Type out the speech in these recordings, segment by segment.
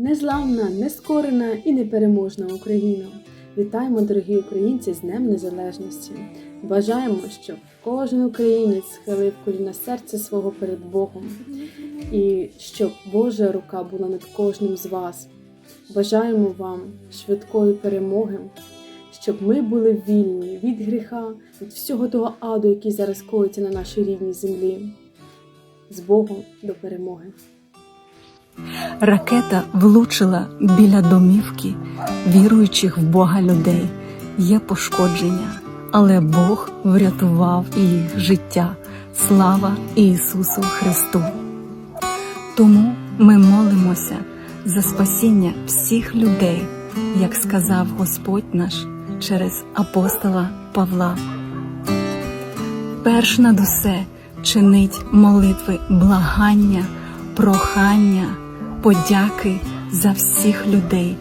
Незламна, нескорена і непереможна Україна. Вітаємо, дорогі українці, з Днем Незалежності. Бажаємо, щоб кожен українець схилив коліна серця свого перед Богом, і щоб Божа рука була над кожним з вас. Бажаємо вам швидкої перемоги, щоб ми були вільні від гріха, від всього того аду, який зараз коїться на нашій рідній землі. З Богом до перемоги! Ракета влучила біля домівки віруючих в Бога людей. Є пошкодження, але Бог врятував їх життя. Слава Ісусу Христу! Тому ми молимося за спасіння всіх людей, як сказав Господь наш через апостола Павла. Перш над усе чинить молитви благання, прохання, подяки за всіх людей.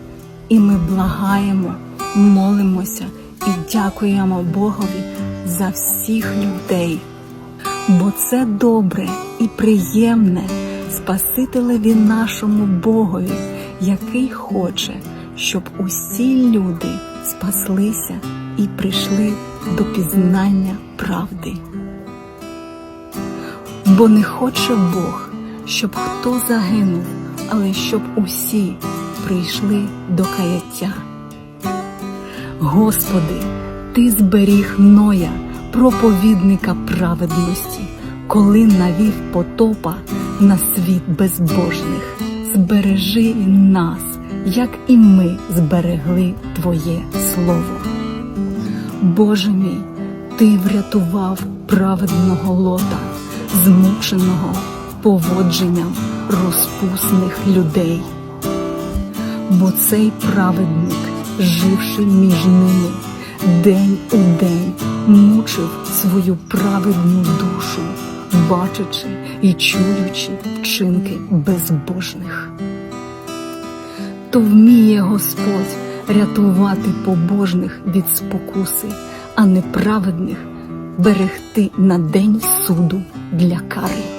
І ми благаємо, молимося і дякуємо Богові за всіх людей. Бо це добре і приємне Спасителеві нашому Богові, який хоче, щоб усі люди спаслися і прийшли до пізнання правди. Бо не хоче Бог, щоб хто загинув, але щоб усі прийшли до каяття. Господи, Ти зберіг Ноя, проповідника праведності, коли навів потопа на світ безбожних. Збережи нас, як і ми зберегли Твоє Слово. Боже мій, Ти врятував праведного лота, змученого поводженням розпусних людей. Бо цей праведник, живши між ними, день у день мучив свою праведну душу, бачачи і чуючи вчинки безбожних. То вміє Господь рятувати побожних від спокуси, а неправедних берегти на день суду для кари.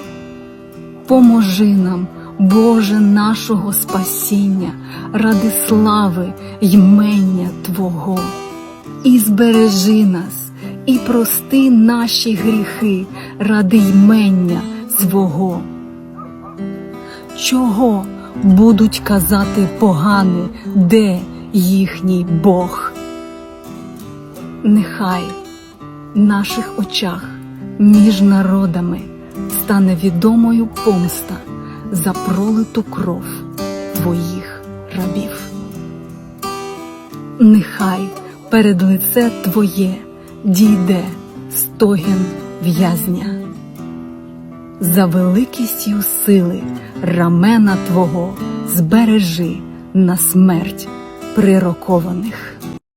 Поможи нам, Боже нашого спасіння, ради слави ймення Твого, і збережи нас, і прости наші гріхи ради ймення свого. Чого будуть казати погани, де їхній Бог? Нехай в наших очах між народами стане відомою помста за пролиту кров твоїх рабів. Нехай перед лице Твоє дійде стогін в'язня. За великістю сили рамена Твого збережи на смерть прирокованих.